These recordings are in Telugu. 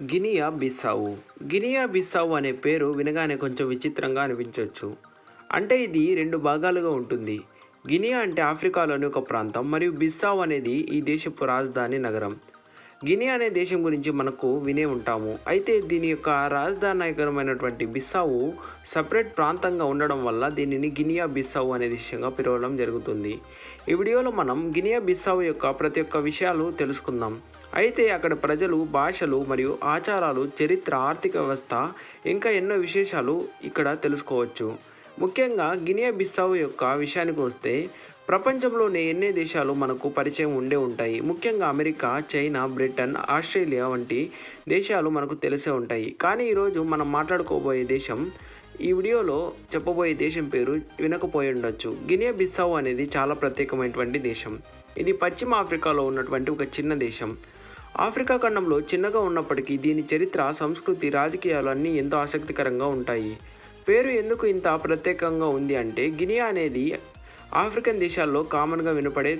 గినియా బిస్సావు. గినియా బిస్సావు అనే పేరు వినగానే కొంచెం విచిత్రంగా అనిపించవచ్చు అంటే ఇది రెండు భాగాలుగా ఉంటుంది. గినియా అంటే ఆఫ్రికాలోని ఒక ప్రాంతం మరియు బిస్సావు అనేది ఈ దేశపు రాజధాని నగరం. గినియా అనే దేశం గురించి మనకు వినే ఉంటాము. అయితే దీని యొక్క రాజధాని నగరమైనటువంటి బిస్సావు సపరేట్ ప్రాంతంగా ఉండడం వల్ల దీనిని గినియా బిస్సావు అనే దేశంగా పిలవడం జరుగుతుంది. ఈ వీడియోలో మనం గినియా బిస్సావు యొక్క ప్రతి ఒక్క విషయాలు తెలుసుకుందాం. అయితే అక్కడ ప్రజలు భాషలు మరియు ఆచారాలు చరిత్ర ఆర్థిక వ్యవస్థ ఇంకా ఎన్నో విశేషాలు ఇక్కడ తెలుసుకోవచ్చు. ముఖ్యంగా గినియా బిస్సావు యొక్క విషయానికి వస్తే ప్రపంచంలోనే ఎన్నో దేశాలు మనకు పరిచయం ఉండే ఉంటాయి. ముఖ్యంగా అమెరికా చైనా బ్రిటన్ ఆస్ట్రేలియా వంటి దేశాలు మనకు తెలిసే ఉంటాయి. కానీ ఈరోజు మనం మాట్లాడుకోబోయే దేశం ఈ వీడియోలో చెప్పబోయే దేశం పేరు వినకపోయి ఉండొచ్చు. గినియా బిస్సావు అనేది చాలా ప్రత్యేకమైనటువంటి దేశం. ఇది పశ్చిమ ఆఫ్రికాలో ఉన్నటువంటి ఒక చిన్న దేశం. ఆఫ్రికా ఖండంలో చిన్నగా ఉన్నప్పటికీ దీని చరిత్ర సంస్కృతి రాజకీయాలు అన్నీ ఎంతో ఆసక్తికరంగా ఉంటాయి. పేరు ఎందుకు ఇంత ప్రత్యేకంగా ఉంది అంటే గినియా అనేది ఆఫ్రికన్ దేశాల్లో కామన్గా వినపడే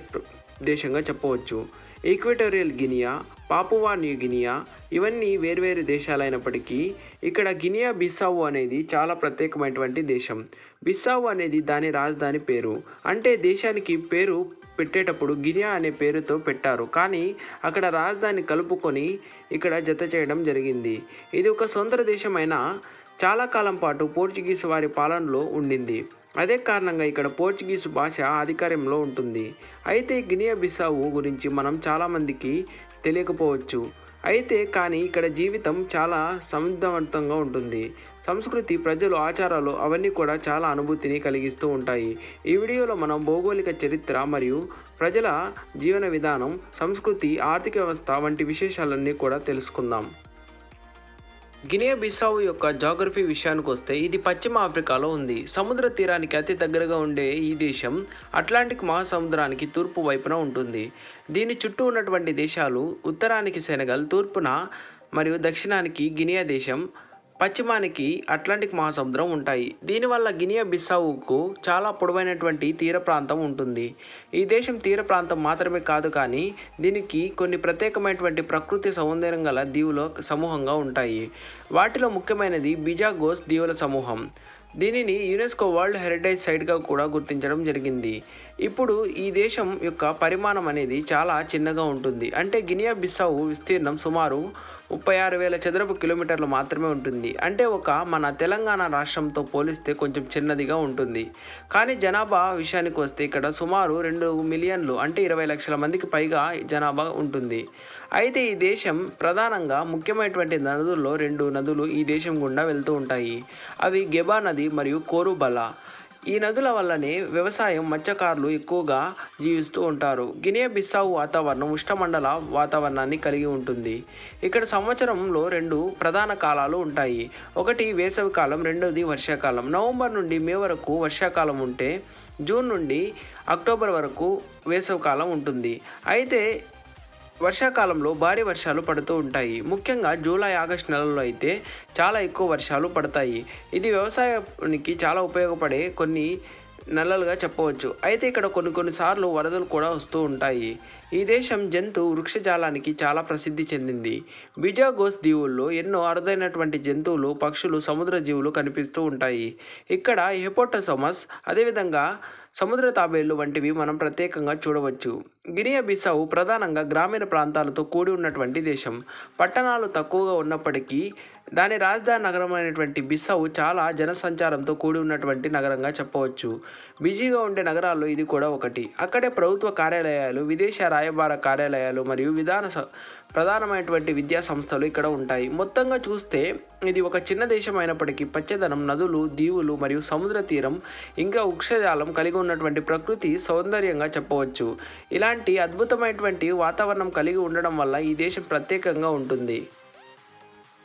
దేశంగా చెప్పవచ్చు. Equatorial Guinea Papua New Guinea ఇవన్నీ వేర్వేరు దేశాలైనప్పటికీ ఇక్కడ గినియా బిస్సావు అనేది చాలా ప్రత్యేకమైనటువంటి దేశం. బిస్సావు అనేది దాని రాజధాని పేరు. అంటే దేశానికి పేరు పెట్టేటప్పుడు గినియా అనే పేరుతో పెట్టారు. కానీ అక్కడ రాజధాని కలుపుకొని ఇక్కడ జత చేయడం జరిగింది. ఇది ఒక సొంత దేశమైన చాలా కాలం పాటు పోర్చుగీస్ వారి పాలనలో ఉండింది. అదే కారణంగా ఇక్కడ పోర్చుగీసు భాష అధికారంలో ఉంటుంది. అయితే గినియా బిసావు గురించి మనం చాలామందికి తెలియకపోవచ్చు. అయితే కానీ ఇక్కడ జీవితం చాలా సమర్థవంతంగా ఉంటుంది. సంస్కృతి ప్రజలు ఆచారాలు అవన్నీ కూడా చాలా అనుభూతిని కలిగిస్తూ ఉంటాయి. ఈ వీడియోలో మనం భౌగోళిక చరిత్ర మరియు ప్రజల జీవన విధానం సంస్కృతి ఆర్థిక వ్యవస్థ వంటి విశేషాలన్నీ కూడా తెలుసుకుందాం. గినియా బిసావు యొక్క జాగ్రఫీ విషయానికి వస్తే ఇది పశ్చిమ ఆఫ్రికాలో ఉంది. సముద్ర తీరానికి అతి దగ్గరగా ఉండే ఈ దేశం అట్లాంటిక్ మహాసముద్రానికి తూర్పు వైపున ఉంటుంది. దీని చుట్టూ ఉన్నటువంటి దేశాలు ఉత్తరానికి సెనగల్ తూర్పున మరియు దక్షిణానికి గినియా దేశం పశ్చిమానికి అట్లాంటిక్ మహాసముద్రం ఉంటాయి. దీనివల్ల గినియా బిస్సావుకు చాలా పొడవైనటువంటి తీర ప్రాంతం ఉంటుంది. ఈ దేశం తీర ప్రాంతం మాత్రమే కాదు కానీ దీనికి కొన్ని ప్రత్యేకమైనటువంటి ప్రకృతి సౌందర్యం గల దీవుల సమూహంగా ఉంటాయి. వాటిలో ముఖ్యమైనది బిజాగోస్ దీవుల సమూహం. దీనిని యునెస్కో వరల్డ్ హెరిటేజ్ సైట్గా కూడా గుర్తించడం జరిగింది. ఇప్పుడు ఈ దేశం యొక్క పరిమాణం అనేది చాలా చిన్నగా ఉంటుంది. అంటే గినియా బిస్సావు విస్తీర్ణం సుమారు ముప్పై ఆరు వేల చదరపు కిలోమీటర్లు మాత్రమే ఉంటుంది. అంటే ఒక మన తెలంగాణ రాష్ట్రంతో పోలిస్తే కొంచెం చిన్నదిగా ఉంటుంది. కానీ జనాభా విషయానికి వస్తే ఇక్కడ సుమారు రెండు మిలియన్లు అంటే ఇరవై లక్షల మందికి పైగా జనాభా ఉంటుంది. అయితే ఈ దేశం ప్రధానంగా ముఖ్యమైనటువంటి నదుల్లో రెండు నదులు ఈ దేశం గుండా వెళ్తూ ఉంటాయి. అవి గెబా నది మరియు కోరుబలా. ఈ నదుల వల్లనే వ్యవసాయం మత్స్యకారులు ఎక్కువగా జీవిస్తూ ఉంటారు. గినియా బిస్సావు వాతావరణం ఉష్ణమండల వాతావరణాన్ని కలిగి ఉంటుంది. ఇక్కడ సంవత్సరంలో రెండు ప్రధాన కాలాలు ఉంటాయి. ఒకటి వేసవి కాలం రెండోది వర్షాకాలం. నవంబర్ నుండి మే వరకు వర్షాకాలం ఉంటే జూన్ నుండి అక్టోబర్ వరకు వేసవికాలం ఉంటుంది. అయితే వర్షాకాలంలో భారీ వర్షాలు పడుతూ ఉంటాయి. ముఖ్యంగా జూలై ఆగస్టు నెలల్లో అయితే చాలా ఎక్కువ వర్షాలు పడతాయి. ఇది వ్యవసాయానికి చాలా ఉపయోగపడే కొన్ని నెలలుగా చెప్పవచ్చు. అయితే ఇక్కడ కొన్ని కొన్నిసార్లు వరదలు కూడా వస్తూ ఉంటాయి. ఈ దేశం జంతు వృక్షజాలానికి చాలా ప్రసిద్ధి చెందింది. బిజాగోస్ దీవుల్లో ఎన్నో అరుదైనటువంటి జంతువులు పక్షులు సముద్ర జీవులు కనిపిస్తూ ఉంటాయి. ఇక్కడ హెపోటోసోమస్ అదేవిధంగా సముద్ర తాబేళ్ళు వంటివి మనం ప్రత్యేకంగా చూడవచ్చు. గినియా బిసావు ప్రధానంగా గ్రామీణ ప్రాంతాలతో కూడి ఉన్నటువంటి దేశం. పట్టణాలు తక్కువగా ఉన్నప్పటికీ దాని రాజధాని నగరమైనటువంటి బిసావు చాలా జనసంచారంతో కూడి ఉన్నటువంటి నగరంగా చెప్పవచ్చు. బిజీగా ఉండే నగరాల్లో ఇది కూడా ఒకటి. అక్కడే ప్రభుత్వ కార్యాలయాలు విదేశ రాయబార కార్యాలయాలు మరియు విధాన స- ప్రధానమైనటువంటి విద్యా సంస్థలు ఇక్కడ ఉంటాయి. మొత్తంగా చూస్తే ఇది ఒక చిన్న దేశం అయినప్పటికీ పచ్చదనం నదులు దీవులు మరియు సముద్ర తీరం ఇంకా వృక్షజాలం కలిగి ఉన్నటువంటి ప్రకృతి సౌందర్యంగా చెప్పవచ్చు. ఇలాంటి అద్భుతమైనటువంటి వాతావరణం కలిగి ఉండడం వల్ల ఈ దేశం ప్రత్యేకంగా ఉంటుంది.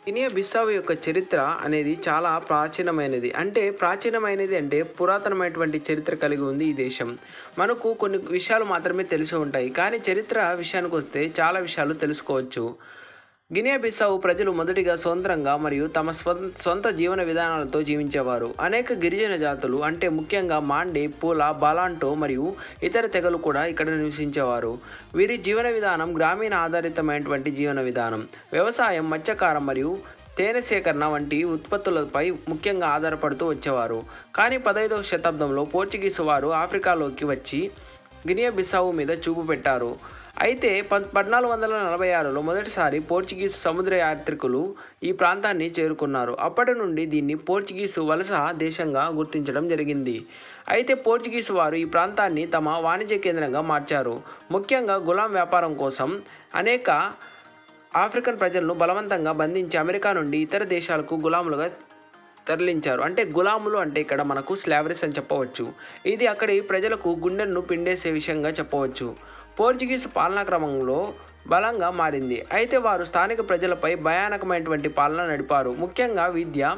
గినియా బిస్సావు యొక్క చరిత్ర అనేది చాలా ప్రాచీనమైనది. అంటే ప్రాచీనమైనది అంటే పురాతనమైనటువంటి చరిత్ర కలిగి ఉంది ఈ దేశం. మనకు కొన్ని విషయాలు మాత్రమే తెలిసి ఉంటాయి. కానీ చరిత్ర విషయానికి వస్తే చాలా విషయాలు తెలుసుకోవచ్చు. గినియా బిసావు ప్రజలు మొదటిగా స్వతంత్రంగా మరియు తమ స్వం- సొంత జీవన విధానాలతో జీవించేవారు. అనేక గిరిజన జాతులు అంటే ముఖ్యంగా మాండే పూల బాలాంటో మరియు ఇతర తెగలు కూడా ఇక్కడ నివసించేవారు. వీరి జీవన విధానం గ్రామీణ ఆధారితమైనటువంటి జీవన విధానం. వ్యవసాయం మత్స్యకారం మరియు తేనె సేకరణ వంటి ఉత్పత్తులపై ముఖ్యంగా ఆధారపడుతూ వచ్చేవారు. కానీ పదహైదవ శతాబ్దంలో పోర్చుగీసు వారు ఆఫ్రికాలోకి వచ్చి గినియా బిసావు మీద చూపు పెట్టారు. అయితే పద్ పద్నాలుగు వందల నలభై ఆరులో మొదటిసారి పోర్చుగీస్ సముద్ర యాత్రికులు ఈ ప్రాంతాన్ని చేరుకున్నారు. అప్పటి నుండి దీన్ని పోర్చుగీసు వలస దేశంగా గుర్తించడం జరిగింది. అయితే పోర్చుగీసు వారు ఈ ప్రాంతాన్ని తమ వాణిజ్య కేంద్రంగా మార్చారు. ముఖ్యంగా గులాం వ్యాపారం కోసం అనేక ఆఫ్రికన్ ప్రజలను బలవంతంగా బంధించి అమెరికా నుండి ఇతర దేశాలకు గులాములుగా తరలించారు. అంటే గులాములు అంటే ఇక్కడ మనకు స్లావరీస్ అని చెప్పవచ్చు. ఇది అక్కడి ప్రజలకు గుండెను పిండేసే విషయంగా చెప్పవచ్చు. పోర్చుగీస్ పాలనా క్రమంలో బలంగా మారింది. అయితే వారు స్థానిక ప్రజలపై భయానకమైనటువంటి పాలన నడిపారు. ముఖ్యంగా విద్య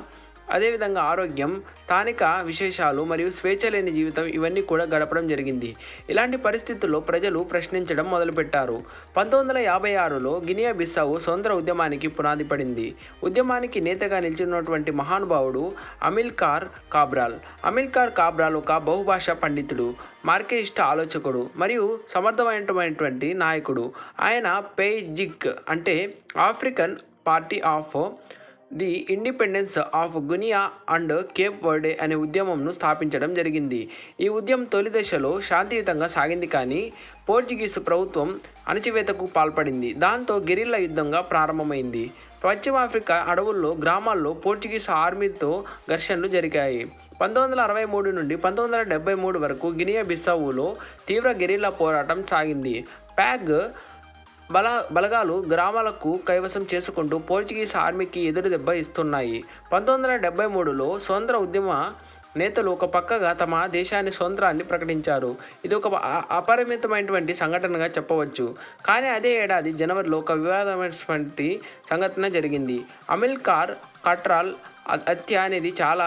అదేవిధంగా ఆరోగ్యం స్థానిక విశేషాలు మరియు స్వేచ్ఛ లేని జీవితం ఇవన్నీ కూడా గడపడం జరిగింది. ఇలాంటి పరిస్థితుల్లో ప్రజలు ప్రశ్నించడం మొదలుపెట్టారు. పంతొమ్మిది వందల యాభై ఆరులో గినియా బిస్సావు స్వతంత్ర ఉద్యమానికి పునాది పడింది. ఉద్యమానికి నేతగా నిలిచినటువంటి మహానుభావుడు అమిల్కార్ కాబ్రాల్. అమిల్కార్ కాబ్రాల్ ఒక బహుభాషా పండితుడు మార్కెయిస్ట్ ఆలోచకుడు మరియు సమర్థమైనటువంటి నాయకుడు. ఆయన పేజిక్ అంటే African party of the independence of Guinea and Cape Verde అనే ఉద్యమంను స్థాపించడం జరిగింది. ఈ ఉద్యమం తొలి దశలో శాంతియుతంగా సాగింది కానీ పోర్చుగీసు ప్రభుత్వం అణచివేతకు పాల్పడింది. దాంతో గెరిల్లా యుద్ధంగా ప్రారంభమైంది. పశ్చిమాఫ్రికా అడవుల్లో గ్రామాల్లో పోర్చుగీసు ఆర్మీతో ఘర్షణలు జరిగాయి. పంతొమ్మిది వందల అరవై మూడు నుండి పంతొమ్మిది వందల డెబ్బై మూడు వరకు గినియా బిస్సావులో తీవ్ర గెరిల్లా పోరాటం సాగింది. ప్యాగ్ బల బలగాలు గ్రామాలకు కైవసం చేసుకుంటూ పోర్చుగీస్ ఆర్మీకి ఎదురు దెబ్బ ఇస్తున్నాయి. పంతొమ్మిది వందల డెబ్బై మూడులో స్వతంత్ర ఉద్యమ నేతలు ఒక పక్కగా తమ దేశాన్ని స్వతంత్రాన్ని ప్రకటించారు. ఇది ఒక అపరిమితమైనటువంటి సంఘటనగా చెప్పవచ్చు. కానీ అదే ఏడాది జనవరిలో ఒక వివాదమైనటువంటి సంఘటన జరిగింది. అమిల్కార్ కట్రాల్ హత్య అనేది చాలా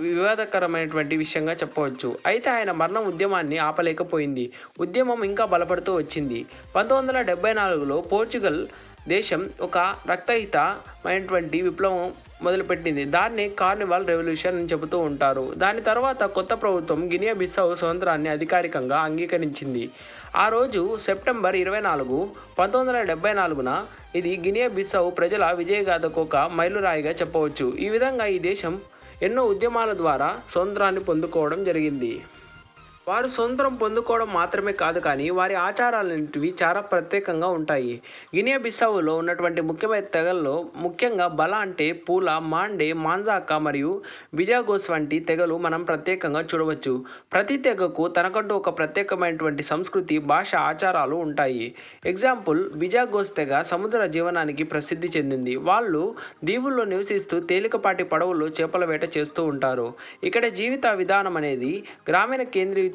వివాదకరమైనటువంటి విషయంగా చెప్పవచ్చు. అయితే ఆయన మరణం ఉద్యమాన్ని ఆపలేకపోయింది. ఉద్యమం ఇంకా బలపడుతూ వచ్చింది. పంతొమ్మిది వందల డెబ్బై నాలుగులో పోర్చుగల్ దేశం ఒక రక్తహితమైనటువంటి విప్లవం మొదలుపెట్టింది. దాన్ని కార్నివాల్ రెవల్యూషన్ అని చెబుతూ ఉంటారు. దాని తర్వాత కొత్త ప్రభుత్వం గినియా బిస్సావు స్వతంత్రాన్ని అధికారికంగా అంగీకరించింది. ఆ రోజు సెప్టెంబర్ ఇరవై నాలుగు పంతొమ్మిది వందల డెబ్బై నాలుగున ఇది గినియా బిస్సావు ప్రజల విజయగాథకు ఒక మైలురాయిగా చెప్పవచ్చు. ఈ విధంగా ఈ దేశం ఎన్నో ఉద్యమాల ద్వారా స్వతంత్రాన్ని పొందుకోవడం జరిగింది. వారు స్వతంత్రం పొందుకోవడం మాత్రమే కాదు కానీ వారి ఆచారాలన్నింటివి చాలా ప్రత్యేకంగా ఉంటాయి. గినియా బిసావులో ఉన్నటువంటి ముఖ్యమైన తెగల్లో ముఖ్యంగా బల అంటే పూల మాండే మాంజాకా మరియు బిజాగోస్ వంటి తెగలు మనం ప్రత్యేకంగా చూడవచ్చు. ప్రతి తెగకు తనకంటూ ఒక ప్రత్యేకమైనటువంటి సంస్కృతి భాష ఆచారాలు ఉంటాయి. ఎగ్జాంపుల్ బిజాగోస్ తెగ సముద్ర జీవనానికి ప్రసిద్ధి చెందింది. వాళ్ళు దీవుల్లో నివసిస్తూ తేలికపాటి పడవల్లో చేపల వేట చేస్తూ ఉంటారు. ఇక్కడ జీవిత విధానం అనేది గ్రామీణ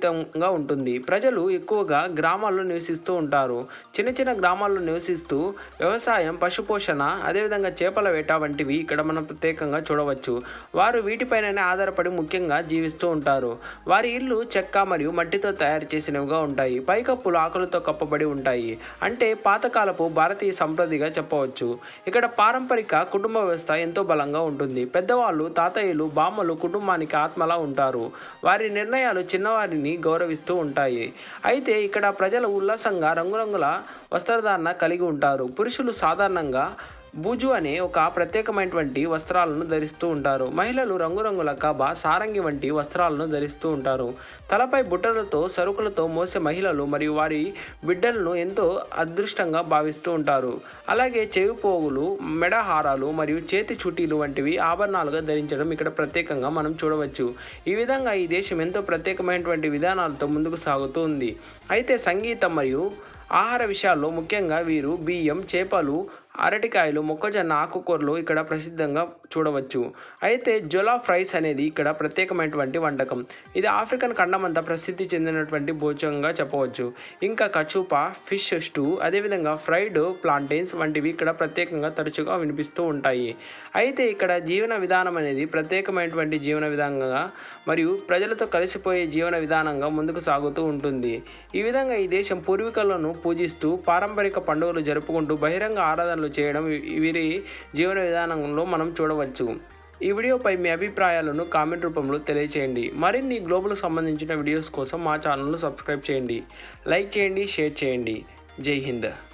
కేంద్రీకృతంగా ఉంటుంది. ప్రజలు ఎక్కువగా గ్రామాల్లో నివసిస్తూ ఉంటారు. చిన్న చిన్న గ్రామాల్లో నివసిస్తూ వ్యవసాయం పశుపోషణ అదేవిధంగా చేపల వేట వంటివి ఇక్కడ మనం ప్రత్యేకంగా చూడవచ్చు. వారు వీటిపైననే ఆధారపడి ముఖ్యంగా జీవిస్తూ ఉంటారు. వారి ఇల్లు చెక్క మరియు మట్టితో తయారు చేసినవిగా ఉంటాయి. పైకప్పులు ఆకులతో కప్పబడి ఉంటాయి. అంటే పాతకాలపు భారతీయ సంప్రదిగా చెప్పవచ్చు. ఇక్కడ పారంపరిక కుటుంబ వ్యవస్థ ఎంతో బలంగా ఉంటుంది. పెద్దవాళ్ళు తాతయ్యలు బామ్మలు కుటుంబానికి ఆత్మలా ఉంటారు. వారి నిర్ణయాలు చిన్నవారిని గౌరవిస్తూ ఉంటాయి. అయితే ఇక్కడ ప్రజలు ఉల్లాసంగా రంగురంగుల వస్త్రధారణ కలిగి ఉంటారు. పురుషులు సాధారణంగా బూజు అనే ఒక ప్రత్యేకమైనటువంటి వస్త్రాలను ధరిస్తూ ఉంటారు. మహిళలు రంగురంగుల కాబా సారంగి వంటి వస్త్రాలను ధరిస్తూ ఉంటారు. తలపై బుట్టలతో సరుకులతో మోసే మహిళలు మరియు వారి బిడ్డలను ఎంతో అదృష్టంగా భావిస్తూ ఉంటారు. అలాగే చెవి పోగులు మెడ హారాలు మరియు చేతి చుట్టీలు వంటివి ఆభరణాలుగా ధరించడం ఇక్కడ ప్రత్యేకంగా మనం చూడవచ్చు. ఈ విధంగా ఈ దేశం ఎంతో ప్రత్యేకమైనటువంటి విధానాలతో ముందుకు సాగుతూ ఉంది. అయితే సంగీతం మరియు ఆహార విషయాల్లో ముఖ్యంగా వీరు బియ్యం చేపలు అరటికాయలు మొక్కజొన్న ఆకుకూరలు ఇక్కడ ప్రసిద్ధంగా చూడవచ్చు. అయితే జొలా ఫ్రైస్ అనేది ఇక్కడ ప్రత్యేకమైనటువంటి వంటకం. ఇది ఆఫ్రికన్ ఖండమంతా ప్రసిద్ధి చెందినటువంటి భోజనంగా చెప్పవచ్చు. ఇంకా కచూపా ఫిష్ స్టూ అదేవిధంగా ఫ్రైడ్ ప్లాంటైన్స్ వంటివి ఇక్కడ ప్రత్యేకంగా తరచుగా వినిపిస్తూ ఉంటాయి. అయితే ఇక్కడ జీవన విధానం అనేది ప్రత్యేకమైనటువంటి జీవన విధానంగా మరియు ప్రజలతో కలిసిపోయే జీవన విధానంగా ముందుకు సాగుతూ ఉంటుంది. ఈ విధంగా ఈ దేశం పూర్వీకులను పూజిస్తూ పారంపరిక పండుగలు జరుపుకుంటూ బహిరంగ ఆరాధనలు జీవితాలు చేయడం వీరి జీవన విధానంలో మనం చూడవచ్చు. ఈ వీడియోపై మీ అభిప్రాయాలను కామెంట్ రూపంలో తెలియచేయండి. మరిన్ని గ్లోబల్కు సంబంధించిన వీడియోస్ కోసం మా ఛానల్ను సబ్స్క్రైబ్ చేయండి. లైక్ చేయండి షేర్ చేయండి. జై హింద్.